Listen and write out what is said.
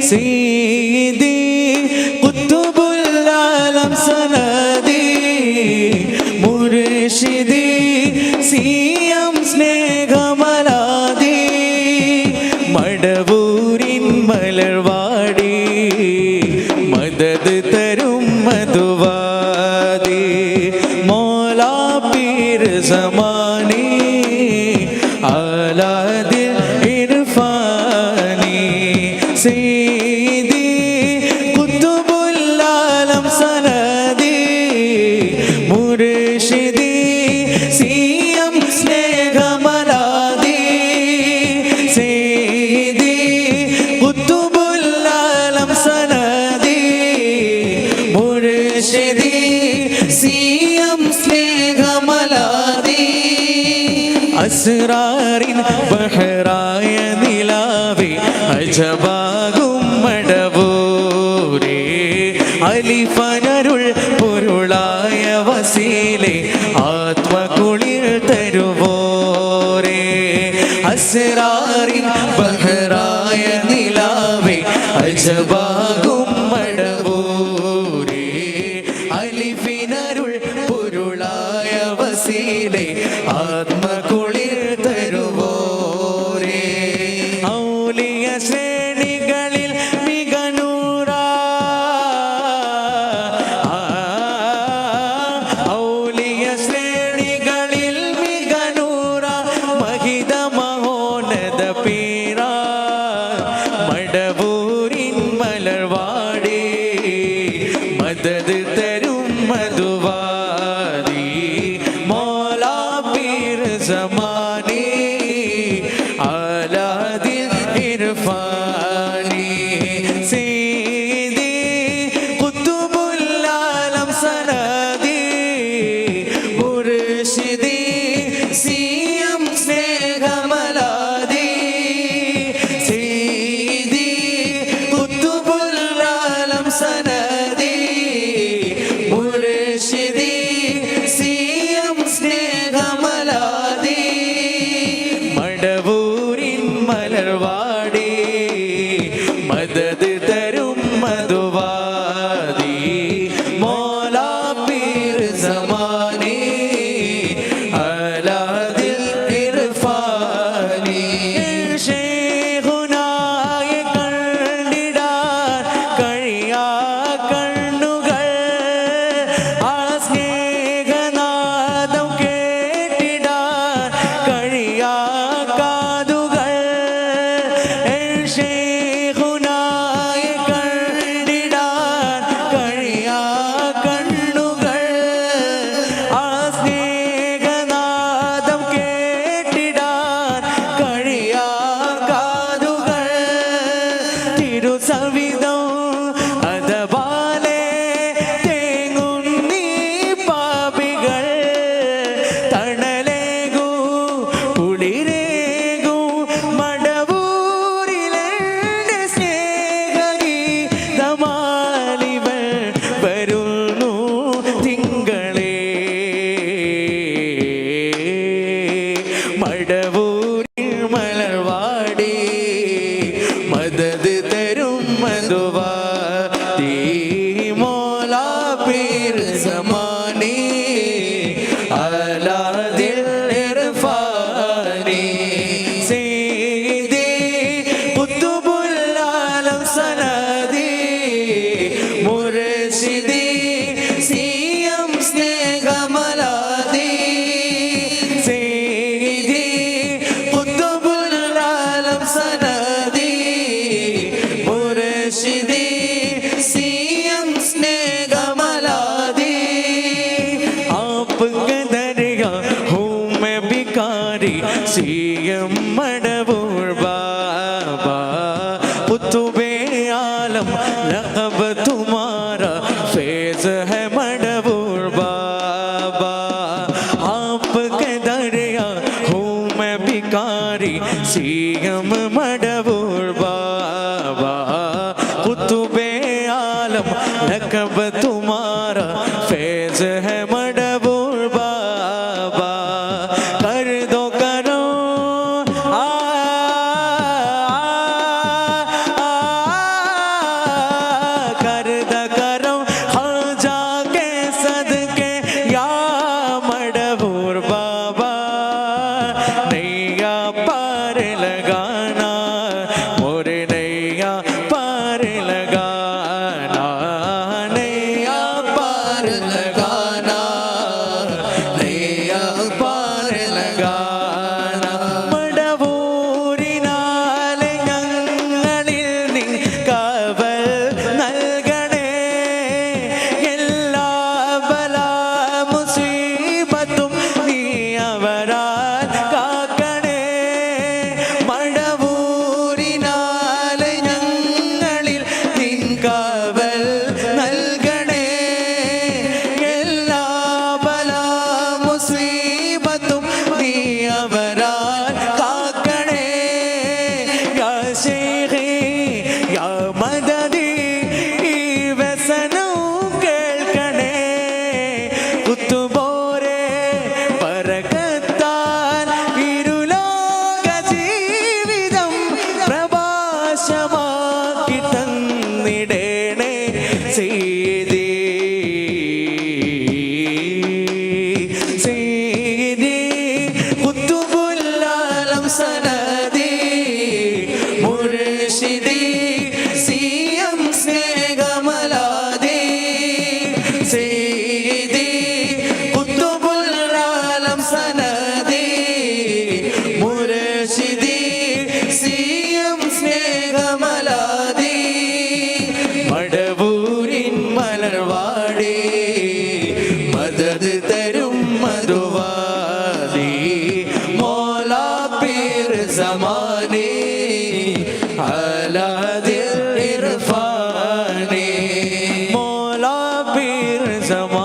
سيدي قطب العالم سندي مرشدي CM ஸ்நேகமலாதி மடவூரின் மலர்வாடி மதது தரும் மதுவாதி மோலா beer சமானி ஆலாதில் இருஃபானி சீ അസ്രാറിൻ ബഹറായ നിലാവേ അജബാകും മടവൂരേ. അലിഫനരുൾ പൊരുളായ വസീലെ ആത്മകുളിർ തരുവോരേ. അസ്രാറിൻ ബഹറായ നിലാവേ അജബാകും മടവൂരേ. പൊരുളായ വസീലെ محمد തരും മധുവാദി മടവൂരിൽ മലർവാടി മദത് തരും മധുവാതി മോലാ പീർ സമാനി है मडबूर बाबा। आपके दरिया हूँ मैं भिकारी सीएम मडबूर बाबा। कुतुबे आलम लकब तुम्हारा, फैज है पार लगाना Some